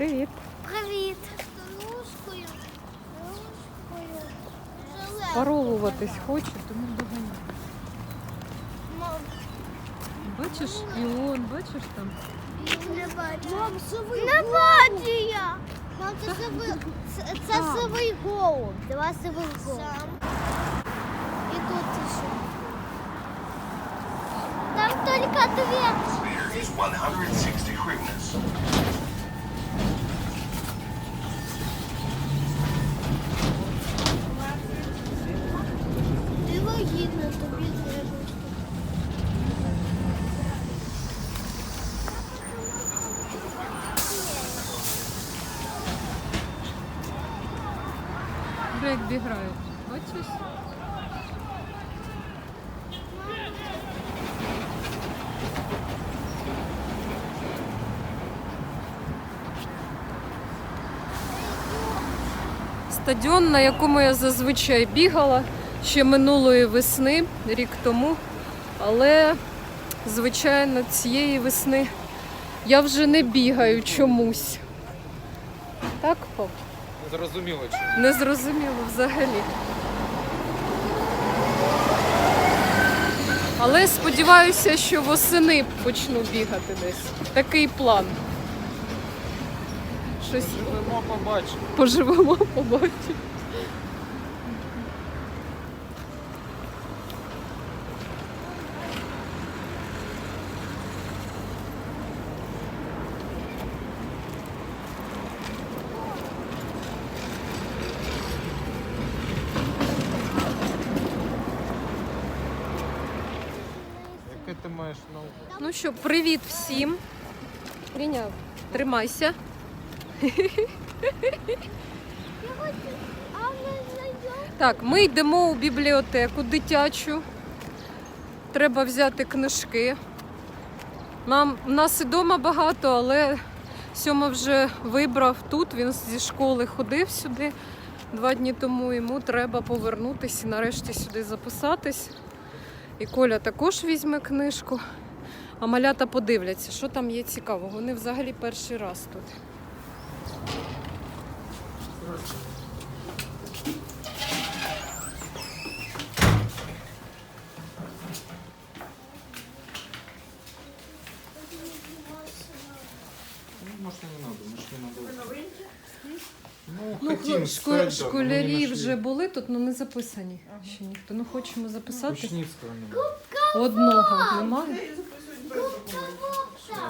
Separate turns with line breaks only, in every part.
Привіт.
Привіт.
Паровуватись хоче, тому доганяє.
Мам,
Бачиш, і он, бачиш там?
не бачу. Мам, сивий Не бачу я. Мам, це сивий. Це, це сивий голуб. Два сивих голуб. І тут ще. Там тільки дві.
Here is 160 hryvnias.
Ти вагітна, тобі треба.
Регбі грають. Бачиш? Стадіон, на якому я зазвичай бігала ще минулої весни, рік тому. Але, звичайно, цієї весни я вже не бігаю чомусь.
Зрозуміло чи.
Не зрозуміло взагалі. Але сподіваюся, що восени почну бігати десь. Такий план. Щось
Живемо, побачимо.
поживемо, побачимо.
Яке ти маєш на увазі?
Ну що, привіт всім. Ріня, тримайся. Так, ми йдемо у бібліотеку дитячу. Треба взяти книжки. Нам, нас і вдома багато, але Сьома вже вибрав тут. Він зі школи ходив сюди два дні тому. Йому треба повернутися і нарешті сюди записатись. І Коля також візьме книжку. А малята подивляться, що там є цікавого. Вони взагалі перший раз тут.
Ну, може, не надо, може, не надо. Ну,
Ну, хлоп-
да,
шко- школярі вже були тут, але не записані ще ніхто. Ну хочемо записати. Одного немає.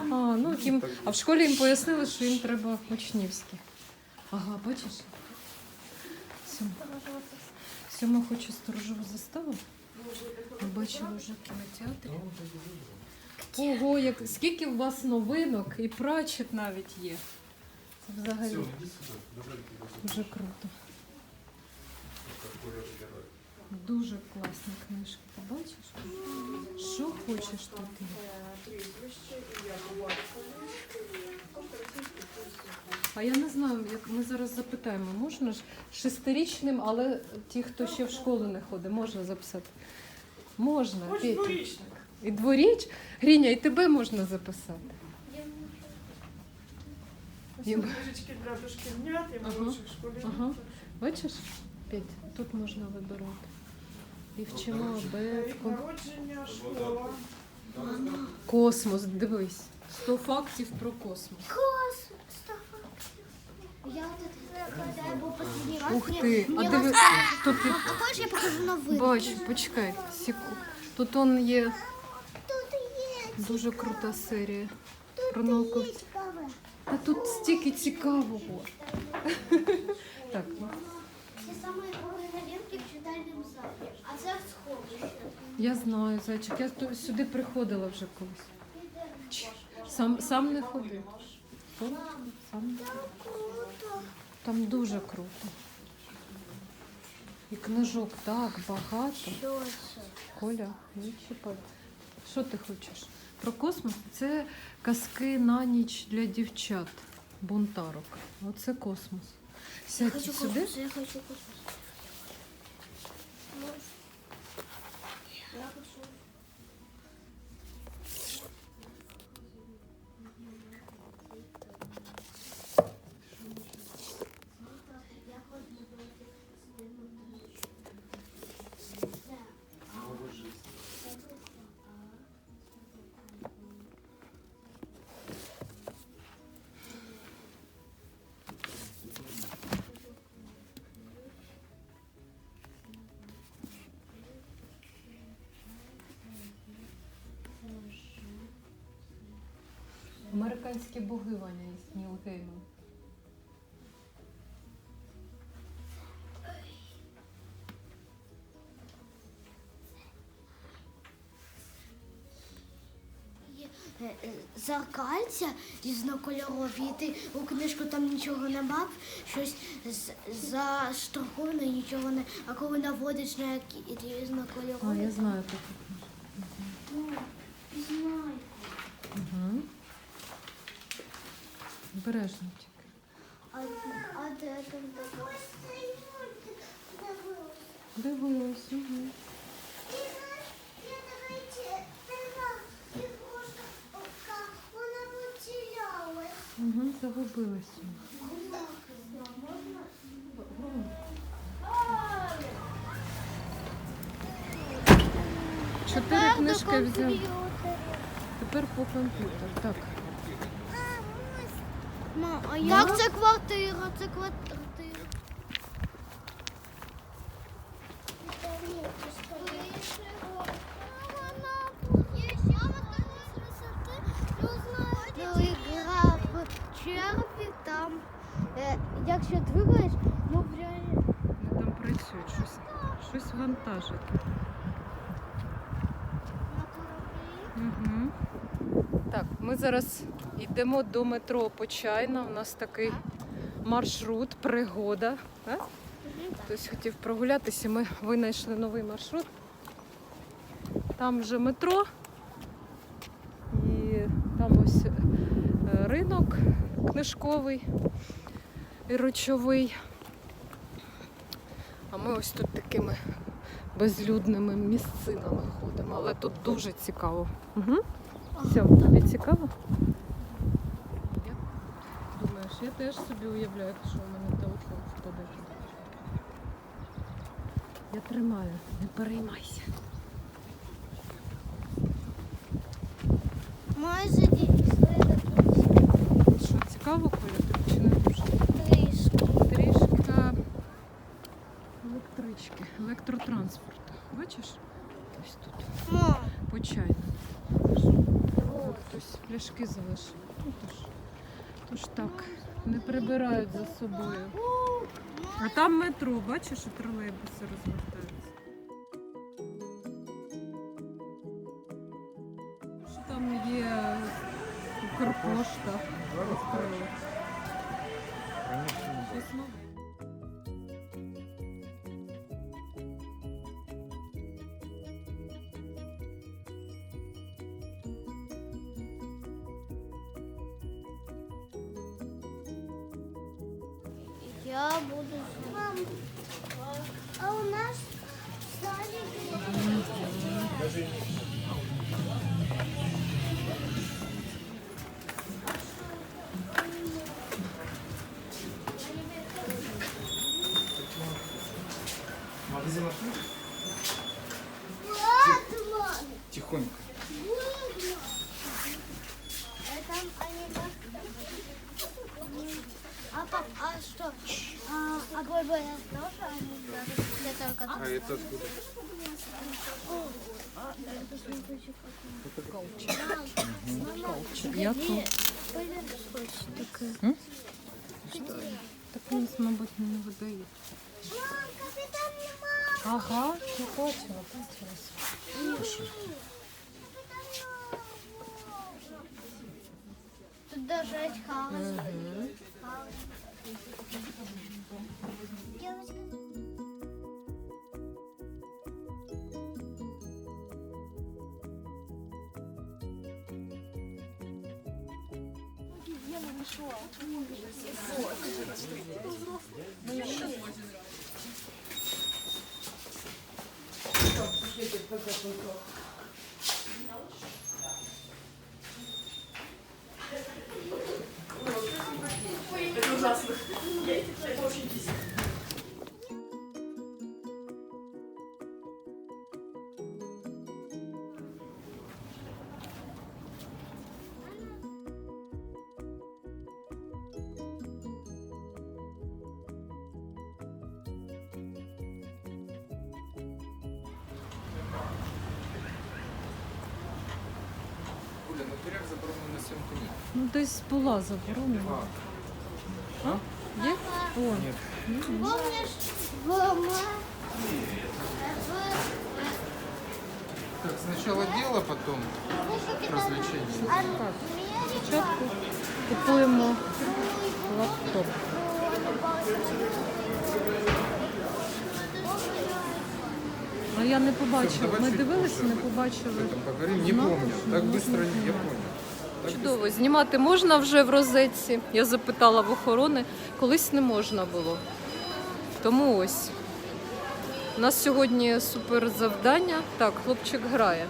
А, ну їм, а в школі їм пояснили, що їм треба учнівські. Ага, бачиш? Сьома. Сьома хоче сторожову заставу. Ми бачили вже в кінотеатрі. Ого, як, скільки у вас новинок і прачет навіть є. Це взагалі дуже круто. Дуже класні книжки. Побачиш? Що хочеш тут є. А я не знаю, як ми зараз запитаємо, можна ж шестирічним, але ті, хто ще в школу не ходить, можна записати. Можна, Петя. І дворіч? Гріня, і тебе можна записати.
Книжечки для дошкільнят
Ага,
молодших
ага. Бачиш, Петь, тут можна вибирати. І вчимо абетку.
народження, школа.
Космос, дивись. 100 фактів про космос.
Клас. Сто фактів. Я тут гадаю, бо останній раз.
Ух
мені-
ти, а
мені
диви, тут
А я покажу новину?
бач, почекай, секу. Тут он є
Тут є.
дуже крута серія. Про
є цікаве.
Тут стільки цікавого. Так, ну,
Це саме новинки в читальному залі. Це сховище.
я знаю, зайчик. Я ту- сюди приходила вже колись. Ч, Сам, сам не ходив. Сам.
Круто.
Там дуже круто. І книжок так багато.
Що це?
Коля, не чіпай. Що ти хочеш? Про космос? Це казки на ніч для дівчат, бунтарок. Оце космос.
Я
Сядь
хочу
сюди.
космос, я хочу космос.
Американські боги Ніл Гейман.
Е, е, Зеркальця різнокольорові, і ти у книжку там нічого не мав, щось з- заштриховано, нічого не. А коли наводиш на які
А, я знаю таку.
Ну, знаю.
Угу. Обережно.
А, де там?
Дивилась. Угу. Угу, загубилась. Чотири книжки взяв. Тепер по комп'ютер. Так.
Мам, а як це квартира? Це квартира. Гра в черві, там, е, якщо двигаєш, ну прям
Вони там працюють, щось, щось вантажать. Угу. Так, ми зараз йдемо до метро Почайна. У нас такий маршрут, пригода. Хтось хотів прогулятися, ми винайшли новий маршрут. Там вже метро. І там ось е, ринок книжковий і речовий. А ми ось тут такими безлюдними місцинами ходимо, але тут дуже цікаво. Угу. Все, тобі цікаво? Я теж собі уявляю, що у мене телефон впаде. Я тримаю, не переймайся.
майже
Що цікаво, Коля, тобі чи не дуже?
трішки.
Трішка електрички, електротранспорту. Бачиш? Ось тут.
Мам,
Почайно. Хтось пляшки залишив. Ну, тож, тож так, не прибирають за собою. А там метро, бачиш, і тролейбуси розвертаються. Що там є Укрпошта відкрила. Щось нове.
Тихонько.
Это они А пап, а что? А, а бой бой тоже они Я только
А это откуда?
Я тут.
Таке.
Так він, мабуть, не видає.
Капітан нема.
Ага, я бачила, бачила.
Тут даже хаос.
Оля, на дверях заборонено Артемка ні.
Ну, десь була заборонена. А? Є? О,
Ні.
Помниш, в м-
Так, сначала дело, потом развлечение.
спочатку купуємо лаптоп. А я не побачила. Ми дивилися, не побачили.
Поговорим. Не помню. Так быстро не я понял.
Чудово, знімати можна вже в розетці. Я запитала в охорони, колись не можна було. Тому ось. У нас сьогодні супер завдання. Так, хлопчик грає.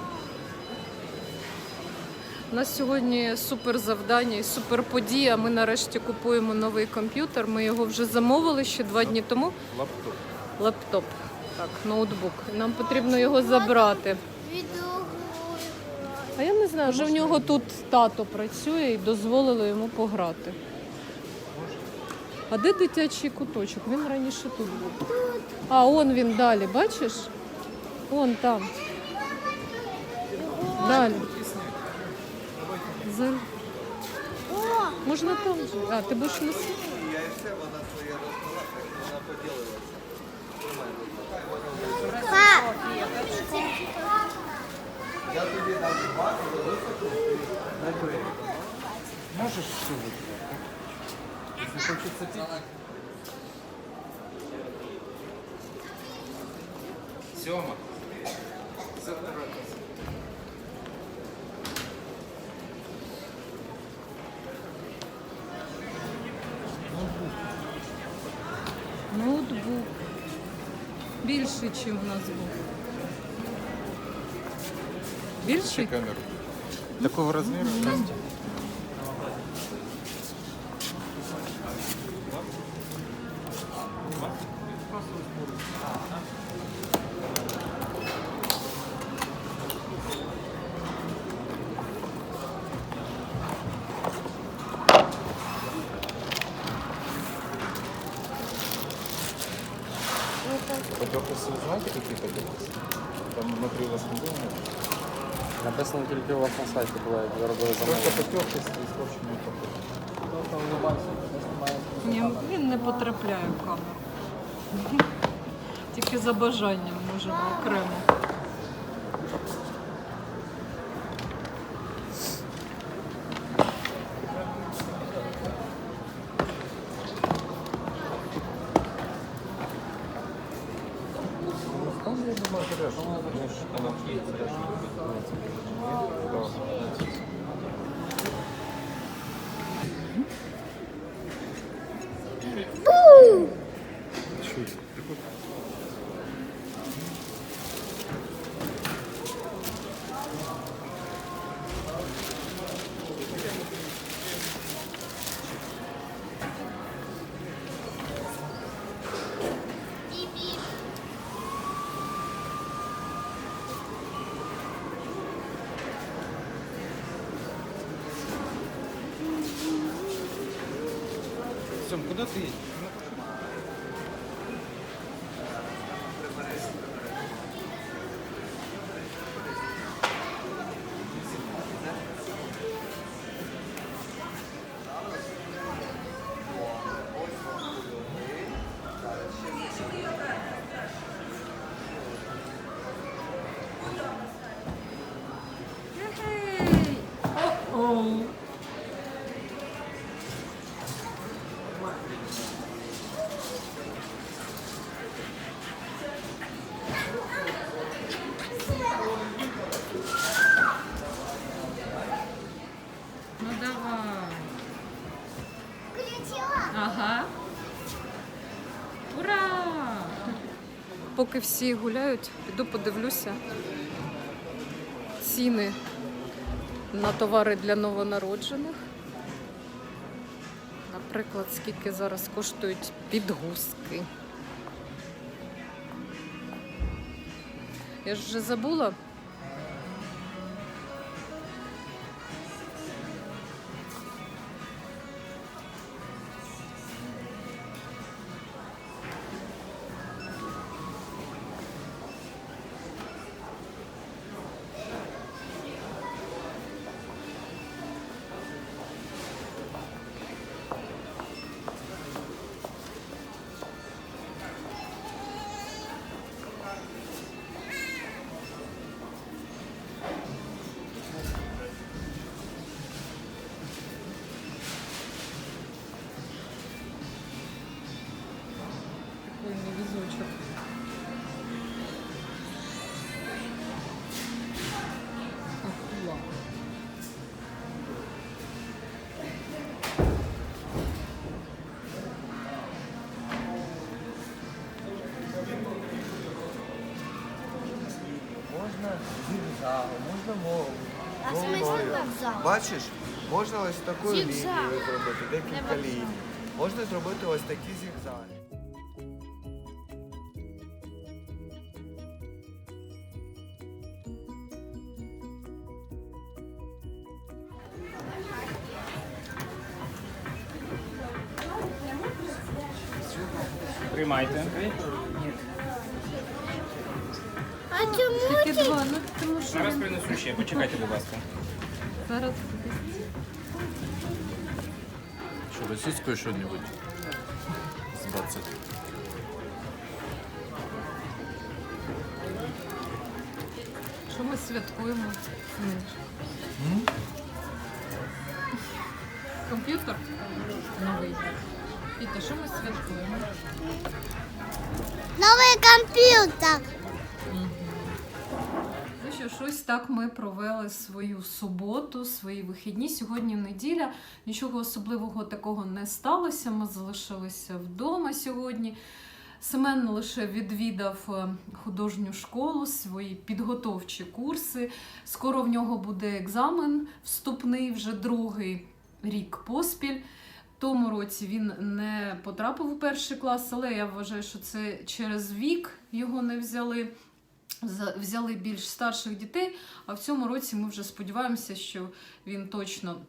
У нас сьогодні супер завдання і супер подія. Ми нарешті купуємо новий комп'ютер. Ми його вже замовили ще два дні тому.
Лаптоп.
Лептоп, так, ноутбук. Нам потрібно його забрати.
відеогрою.
А я не знаю, вже в нього тут тато працює і дозволили йому пограти. А де дитячий куточок? Він раніше тут був. А, он він далі, бачиш? Он там. Далі. За... Можна там. А, ти будеш носити?
Можешь все Если хочется пить. Сема. Завтра
Ноутбук. Більший, ніж у нас був. Більший?
камеру. Такого размера? Настя? Потёртости знаете, какие потёртости? Там внутри у вас не было?
Написано тільки у вас на сайті було, як ви робили замовлення.
Ні, він не потрапляє в камеру. Тільки за бажанням можемо окремо.
Там
Поки всі гуляють, піду подивлюся ціни на товари для новонароджених. Наприклад, скільки зараз коштують підгузки. Я ж вже забула.
Бачиш, можна ось таку
Зігзаг.
лінію зробити, декілька ліній. Можна зробити ось такі зігзаги.
Приймайте.
А чому
ну
Зараз принесу ще, почекайте, будь ласка.
зараз
Что, российское что-нибудь? С 20.
що ми святкуємо. Комп'ютер новий. Віта, що ми святкуємо?
Новий комп'ютер.
Що, щось так ми провели свою суботу, свої вихідні. Сьогодні неділя. Нічого особливого такого не сталося. Ми залишилися вдома сьогодні. Семен лише відвідав е, художню школу, свої підготовчі курси. Скоро в нього буде екзамен вступний, вже другий рік поспіль. Тому році він не потрапив у перший клас, але я вважаю, що це через вік його не взяли. Взяли більш старших дітей, а в цьому році ми вже сподіваємося, що він точно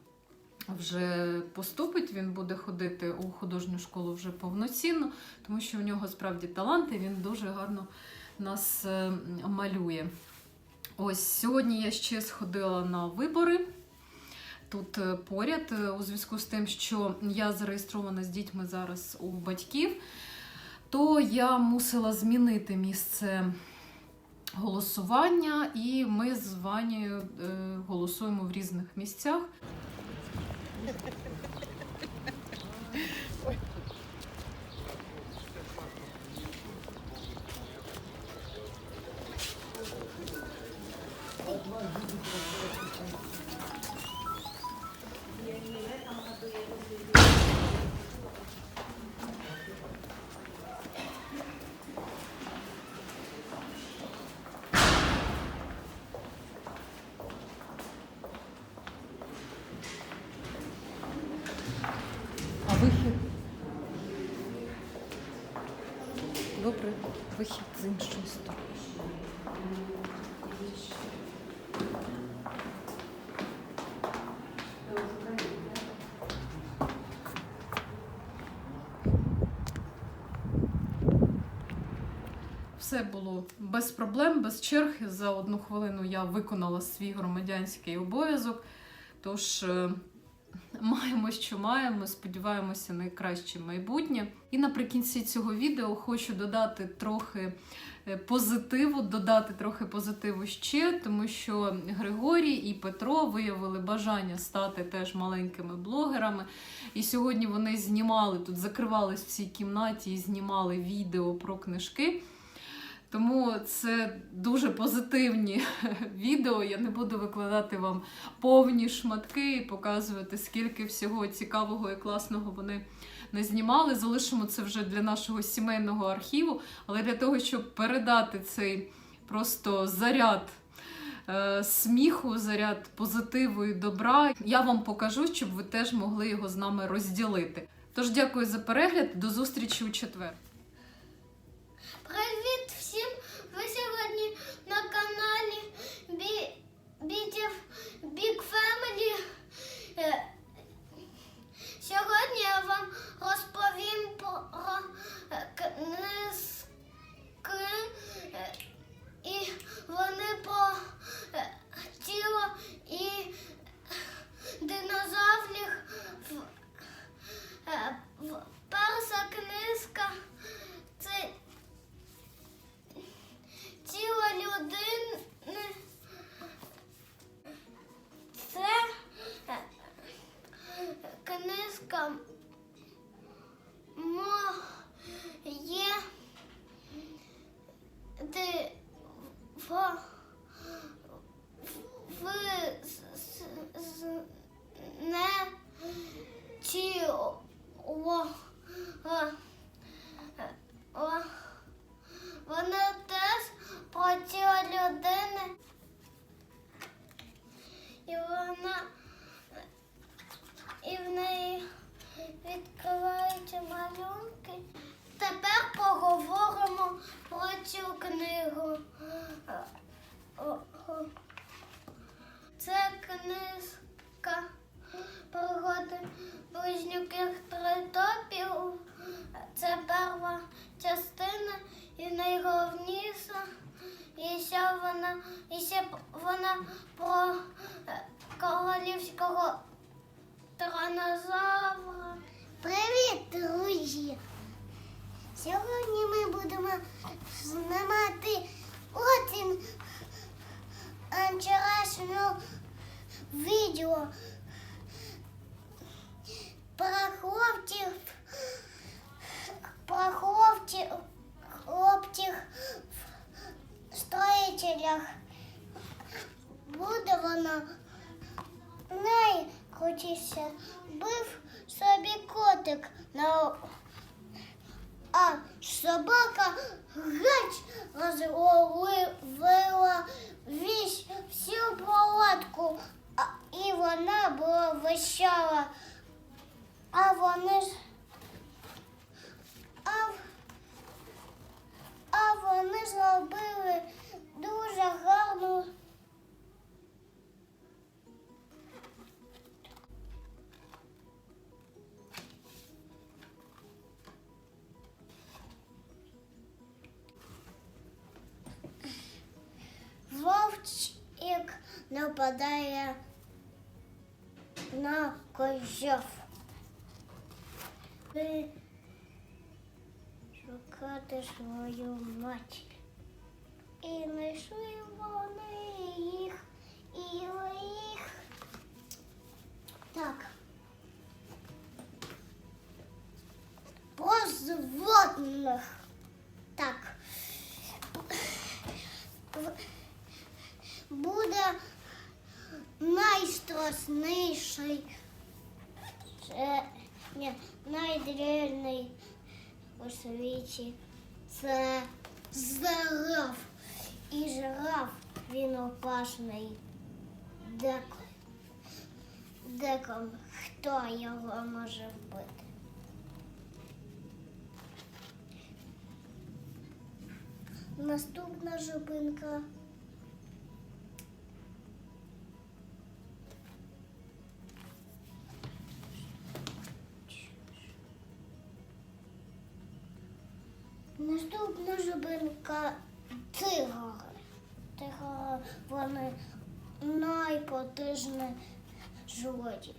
вже поступить, він буде ходити у художню школу вже повноцінно, тому що в нього справді талант і він дуже гарно нас е, малює. Ось сьогодні я ще сходила на вибори. Тут е, поряд, е, у зв'язку з тим, що я зареєстрована з дітьми зараз у батьків, то я мусила змінити місце голосування, і ми з Ванією е, голосуємо в різних місцях. Все було без проблем, без черг. За одну хвилину я виконала свій громадянський обов'язок. Тож е, маємо, що маємо, сподіваємося на найкраще майбутнє. І наприкінці цього відео хочу додати трохи е, позитиву, додати трохи позитиву ще, тому що Григорій і Петро виявили бажання стати теж маленькими блогерами. І сьогодні вони знімали тут, закривались в цій кімнаті і знімали відео про книжки. Тому це дуже позитивні відео. Я не буду викладати вам повні шматки і показувати, скільки всього цікавого і класного вони не знімали. Залишимо це вже для нашого сімейного архіву, але для того, щоб передати цей просто заряд. е, Сміху, заряд позитиву і добра. Я вам покажу, щоб ви теж могли його з нами розділити. Тож дякую за перегляд. До зустрічі у четвер.
Big Family. Е, Сьогодні я вам розповім про книжки, е, і вони про е, тіло
Вовчик нападає на козьов. Ви шукати свою матір. І знайшли вони їх, і їх. Так. Позводних. Так. Буде найстрашніший, це ні, найдрільний у світі. Це жираф. І жираф він опасний деком. Деком хто його може вбити. Наступна зупинка. Наступна зупинка тигри. Тигри вони найпотижні злодії.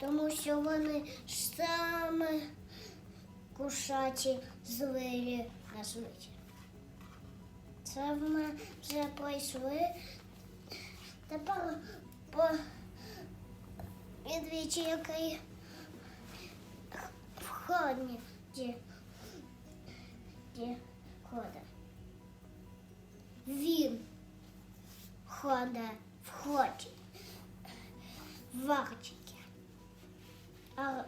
Тому що вони саме кушаті звірі на світі. Це ми вже пройшли. Тепер по відвічі, який входні ті ходить. Він ходить в ході. Варчики. А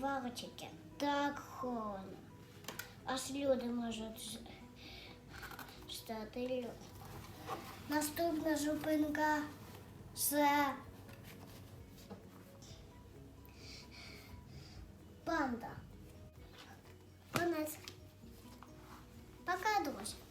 варчики так холодно. Аж люди можуть стати людьми. Наступна зупинка це панда. Конець. Пока, дочь.